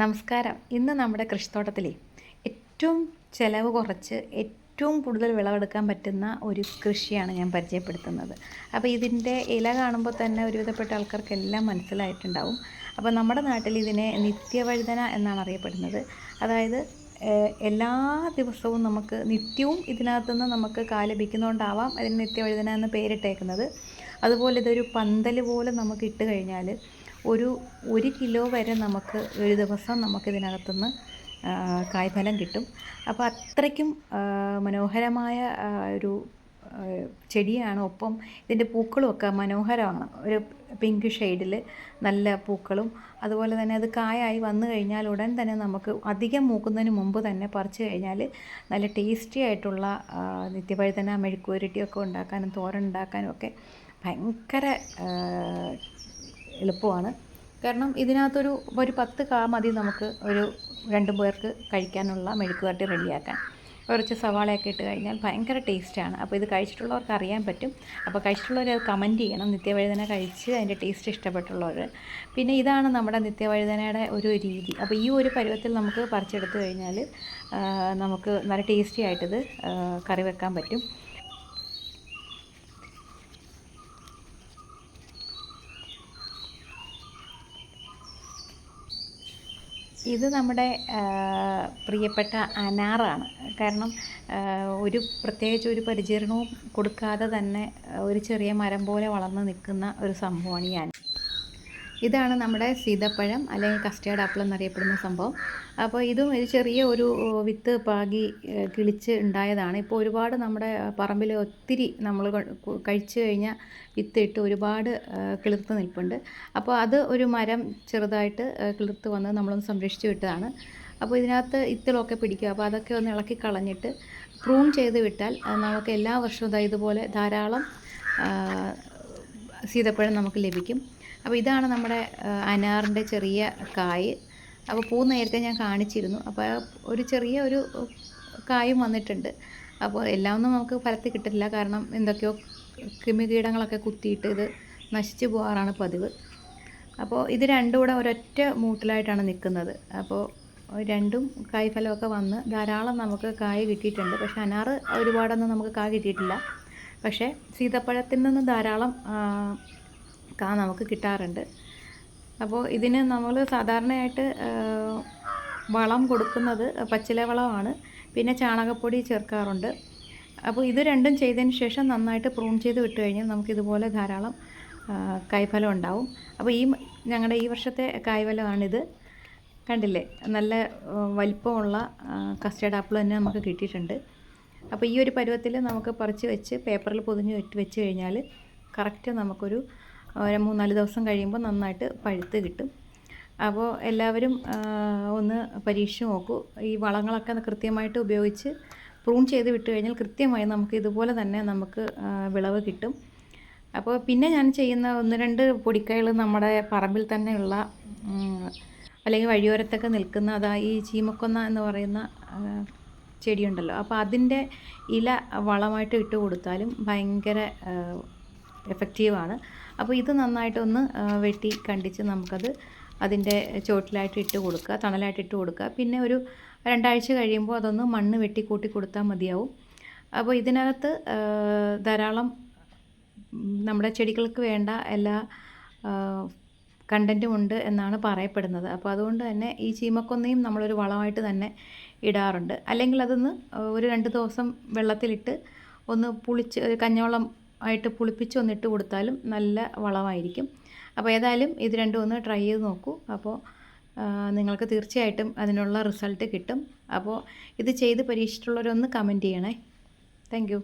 നമസ്കാരം. ഇന്ന് നമ്മുടെ കൃഷിത്തോട്ടത്തിലെ ഏറ്റവും ചിലവ് കുറച്ച് ഏറ്റവും കൂടുതൽ വിളവെടുക്കാൻ പറ്റുന്ന ഒരു കൃഷിയാണ് ഞാൻ പരിചയപ്പെടുത്തുന്നത്. അപ്പോൾ ഇതിന്റെ ഇല കാണുമ്പോൾ തന്നെ ഒരുവിധപ്പെട്ട ആൾക്കാർക്കെല്ലാം മനസ്സിലായിട്ടുണ്ടാവും. അപ്പോൾ നമ്മുടെ നാട്ടിൽ ഇതിനെ നിത്യവഴുതന എന്നാണ് അറിയപ്പെടുന്നത്. അതായത് എല്ലാ ദിവസവും നമുക്ക് നിത്യവും ഇതിനകത്തുനിന്ന് നമുക്ക് കാ ലഭിക്കുന്നതുകൊണ്ടാവാം അതിന് നിത്യവഴുതന എന്ന് പേരിട്ടേക്കുന്നത്. അതുപോലെ ഇതൊരു പന്തൽ പോലെ നമുക്ക് ഇട്ട് കഴിഞ്ഞാൽ ഒരു ഒരു കിലോ വരെ നമുക്ക് ഒരു ദിവസം നമുക്ക് ഇതിനകത്തുനിന്ന് ആ, കായ്ഫലം കിട്ടും. അപ്പോൾ അത്രയ്ക്കും മനോഹരമായ ഒരു ചെടിയാണ്. ഒപ്പം ഇതിന്റെ പൂക്കളുമൊക്കെ മനോഹരമാണ്. ഒരു പിങ്ക് ഷെയ്ഡിൽ നല്ല പൂക്കളും അതുപോലെ തന്നെ അത് കായായി വന്നു കഴിഞ്ഞാൽ ഉടൻ തന്നെ നമുക്ക് അധികം മൂക്കുന്നതിന് മുമ്പ് തന്നെ പറിച്ചു കഴിഞ്ഞാൽ നല്ല ടേസ്റ്റി ആയിട്ടുള്ള നിത്യവഴുതന മെഴുക്കുവരട്ടിയൊക്കെ ഉണ്ടാക്കാനും തോരൻ ഉണ്ടാക്കാനും ഒക്കെ ഭയങ്കര എളുപ്പമാണ്. കാരണം ഇതിനകത്തൊരു ഒരു പത്ത് കാ മതി നമുക്ക് ഒരു രണ്ട് പേർക്ക് കഴിക്കാനുള്ള മെഴുക്കുവരട്ടി റെഡിയാക്കാൻ. കുറച്ച് സവാളയൊക്കെ ഇട്ട് കഴിഞ്ഞാൽ ഭയങ്കര ടേസ്റ്റാണ് അപ്പോൾ ഇത് കഴിച്ചിട്ടുള്ളവർക്ക് അറിയാൻ പറ്റും. അപ്പോൾ കഴിച്ചിട്ടുള്ളവർ അത് കമന്റ് ചെയ്യണം. നിത്യവഴുതന കഴിച്ച് അതിന്റെ ടേസ്റ്റ് ഇഷ്ടപ്പെട്ടുള്ളവർ. പിന്നെ ഇതാണ് നമ്മുടെ നിത്യവഴുതനയുടെ ഒരു രീതി. അപ്പോൾ ഈ ഒരു പരുവത്തിൽ നമുക്ക് പറിച്ചെടുത്ത് കഴിഞ്ഞാൽ നമുക്ക് നല്ല ടേസ്റ്റി ആയിട്ടിത് കറി വെക്കാൻ പറ്റും. ഇത് നമ്മുടെ പ്രിയപ്പെട്ട അനാറാണ്. കാരണം ഒരു പ്രത്യേകിച്ച് ഒരു പരിചരണവും കൊടുക്കാതെ തന്നെ ഒരു ചെറിയ മരം പോലെ വളർന്ന് നിൽക്കുന്ന ഒരു സംഭവമാണ് ഈ അന ഇതാണ് നമ്മുടെ സീതപ്പഴം അല്ലെങ്കിൽ കസ്റ്റേർഡ് ആപ്പിൾ എന്നറിയപ്പെടുന്ന സംഭവം. അപ്പോൾ ഇതും ഒരു ചെറിയ ഒരു വിത്ത് പാകി കിളിച്ച് ഉണ്ടായതാണ്. ഇപ്പോൾ ഒരുപാട് നമ്മുടെ പറമ്പിൽ ഒത്തിരി നമ്മൾ കഴിച്ചു കഴിഞ്ഞാൽ വിത്ത് ഇട്ട് ഒരുപാട് കിളിർത്ത് നിൽപ്പുണ്ട്. അപ്പോൾ അത് ഒരു മരം ചെറുതായിട്ട് കിളിർത്ത് വന്ന് നമ്മളൊന്ന് സംരക്ഷിച്ചു വിട്ടതാണ്. അപ്പോൾ ഇതിനകത്ത് ഇത്തിളൊക്കെ പിടിക്കുക അപ്പോൾ അതൊക്കെ ഒന്ന് ഇളക്കി കളഞ്ഞിട്ട് പ്രൂൺ ചെയ്ത് വിട്ടാൽ നമുക്ക് എല്ലാ വർഷവും ഇതുപോലെ ധാരാളം സീതപ്പഴം നമുക്ക് ലഭിക്കും. അപ്പോൾ ഇതാണ് നമ്മുടെ അനാറിന്റെ ചെറിയ കായ്. അപ്പോൾ പൂ നേരത്തെ ഞാൻ കാണിച്ചിരുന്നു. അപ്പോൾ ഒരു ചെറിയ ഒരു കായും വന്നിട്ടുണ്ട്. അപ്പോൾ എല്ലാം ഒന്നും നമുക്ക് ഫലത്തിൽ കിട്ടില്ല കാരണം എന്തൊക്കെയോ കൃമികീടങ്ങളൊക്കെ കുത്തിയിട്ട് ഇത് നശിച്ചു പോകാറാണ് പതിവ്. അപ്പോൾ ഇത് രണ്ടും കൂടെ ഒരൊറ്റ മൂട്ടിലായിട്ടാണ് നിൽക്കുന്നത്. അപ്പോൾ രണ്ടും കായ്ഫലമൊക്കെ വന്ന് ധാരാളം നമുക്ക് കായ കിട്ടിയിട്ടുണ്ട്. പക്ഷേ അനാറ് ഒരുപാടൊന്നും നമുക്ക് കായ കിട്ടിയിട്ടില്ല. പക്ഷേ സീതപ്പഴത്തിൽ നിന്ന് ധാരാളം കാ നമുക്ക് കിട്ടാറുണ്ട്. അപ്പോൾ ഇതിന് നമ്മൾ സാധാരണയായിട്ട് വളം കൊടുക്കുന്നത് പച്ചില വളമാണ്. പിന്നെ ചാണകപ്പൊടി ചേർക്കാറുണ്ട്. അപ്പോൾ ഇത് രണ്ടും ചെയ്തതിന് ശേഷം നന്നായിട്ട് പ്രൂൺ ചെയ്ത് വിട്ട് കഴിഞ്ഞാൽ നമുക്കിതുപോലെ ധാരാളം കായ്ഫലം ഉണ്ടാവും. അപ്പോൾ ഈ ഞങ്ങളുടെ ഈ വർഷത്തെ കായ്ഫലമാണിത്. കണ്ടില്ലേ? നല്ല വലിപ്പമുള്ള കസ്റ്റേർഡ് ആപ്പിൾ തന്നെ നമുക്ക് കിട്ടിയിട്ടുണ്ട്. അപ്പോൾ ഈ ഒരു പരുവത്തിൽ നമുക്ക് പറിച്ച് വെച്ച് പേപ്പറിൽ പൊതിഞ്ഞ് വെച്ച് കഴിഞ്ഞാൽ കറക്റ്റ് നമുക്കൊരു ഒരു മൂന്നാൽ ദിവസം കഴിയുമ്പോൾ നന്നായിട്ട് പഴുത്ത് കിട്ടും. അപ്പോൾ എല്ലാവരും ഒന്ന് പരീക്ഷിച്ച് നോക്കൂ. ഈ വളങ്ങളൊക്കെ കൃത്യമായിട്ട് ഉപയോഗിച്ച് പ്രൂൺ ചെയ്ത് വിട്ട് കഴിഞ്ഞാൽ കൃത്യമായി നമുക്ക് ഇതുപോലെ തന്നെ നമുക്ക് വിളവ് കിട്ടും. അപ്പോൾ പിന്നെ ഞാൻ ചെയ്യുന്ന ഒന്ന് രണ്ട് പൊടിക്കൈകൾ നമ്മുടെ പറമ്പിൽ തന്നെയുള്ള അല്ലെങ്കിൽ വഴിയോരത്തൊക്കെ നിൽക്കുന്ന അതാ ഈ ചീമക്കൊന്ന എന്ന് പറയുന്ന ചെടിയുണ്ടല്ലോ. അപ്പോൾ അതിന്റെ ഇല വളമായിട്ട് ഇട്ട് കൊടുത്താലും ഭയങ്കര എഫക്റ്റീവാണ് അപ്പോൾ ഇത് നന്നായിട്ടൊന്ന് വെട്ടി കണ്ടിച്ച് നമുക്കത് അതിന്റെ ചോട്ടിലായിട്ട് ഇട്ട് കൊടുക്കുക തണലായിട്ട് ഇട്ട് കൊടുക്കുക. പിന്നെ ഒരു രണ്ടാഴ്ച കഴിയുമ്പോൾ അതൊന്ന് മണ്ണ് വെട്ടി കൂട്ടി കൊടുത്താൽ മതിയാവും. അപ്പോൾ ഇതിനകത്ത് ധാരാളം നമ്മുടെ ചെടികൾക്ക് വേണ്ട എല്ലാ കണ്ടന്റും ഉണ്ട് എന്നാണ് പറയപ്പെടുന്നത്. അപ്പോൾ അതുകൊണ്ട് തന്നെ ഈ ചീമക്കൊന്നയും നമ്മളൊരു വളമായിട്ട് തന്നെ ഇടാറുണ്ട്. അല്ലെങ്കിൽ അതൊന്ന് ഒരു രണ്ട് ദിവസം വെള്ളത്തിലിട്ട് ഒന്ന് പുളിച്ച് ഒരു കഞ്ഞവെള്ളം ആയിട്ട് പുളിപ്പിച്ച് ഒന്നിട്ട് കൊടുത്താലും നല്ല വളമായിരിക്കും. അപ്പോൾ ഏതായാലും ഇത് രണ്ടും ഒന്ന് ട്രൈ ചെയ്ത് നോക്കൂ. അപ്പോൾ നിങ്ങൾക്ക് തീർച്ചയായിട്ടും അതിനുള്ള റിസൾട്ട് കിട്ടും. അപ്പോൾ ഇത് ചെയ്ത് പരീക്ഷിച്ചിട്ടുള്ളവരൊന്ന് കമന്റ് ചെയ്യണേ. താങ്ക്